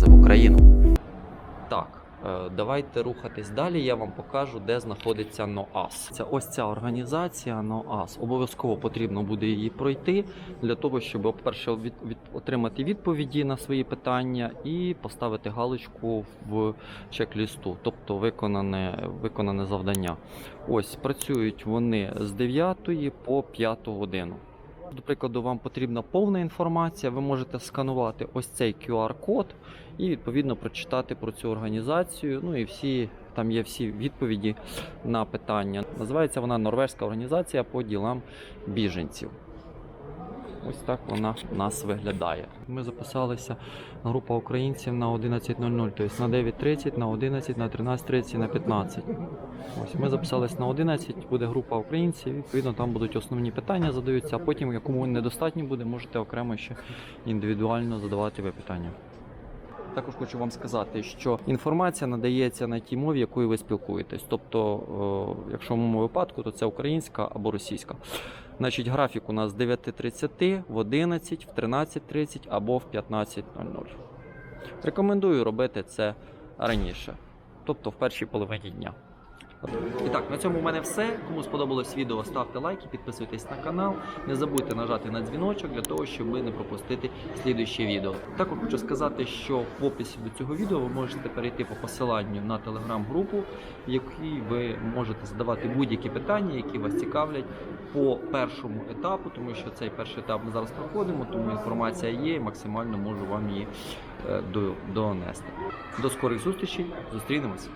вивози в Україну. Так, е, давайте рухатись далі. Я вам покажу, де знаходиться НОАС. Це ось ця організація НОАС. Обов'язково потрібно буде її пройти для того, щоб, по-перше, від, від, отримати відповіді на свої питання і поставити галочку в чек-лісту, тобто виконане, виконане завдання. Ось працюють вони з 9 по 5 годину. До прикладу, вам потрібна повна інформація. Ви можете сканувати ось цей QR-код і відповідно прочитати про цю організацію. Ну і всі там є всі відповіді на питання. Називається вона Норвезька організація по ділам біженців. Ось так вона у нас виглядає. Ми записалися група українців на 11.00, тобто на 9.30, на 11, на 13.30, на 15. Ось ми записалися на 11, буде група українців. Відповідно, там будуть основні питання задаються, а потім, якому недостатньо буде, можете окремо ще індивідуально задавати ви питання. Також хочу вам сказати, що інформація надається на тій мові, якою ви спілкуєтесь. Тобто, якщо в моєму випадку, то це українська або російська. Значить, графік у нас з 9.30 в 11, в 13.30 або в 15.00. Рекомендую робити це раніше, тобто в першій половині дня. І так, на цьому в мене все. Кому сподобалось відео, ставте лайки, підписуйтесь на канал. Не забудьте нажати на дзвіночок для того, щоб не пропустити слідуюче відео. Також хочу сказати, що в описі до цього відео ви можете перейти по посиланню на телеграм-групу, в якій ви можете задавати будь-які питання, які вас цікавлять по першому етапу, тому що цей перший етап ми зараз проходимо, тому інформація є і максимально можу вам її е, донести. До скорих зустрічей, зустрінемось.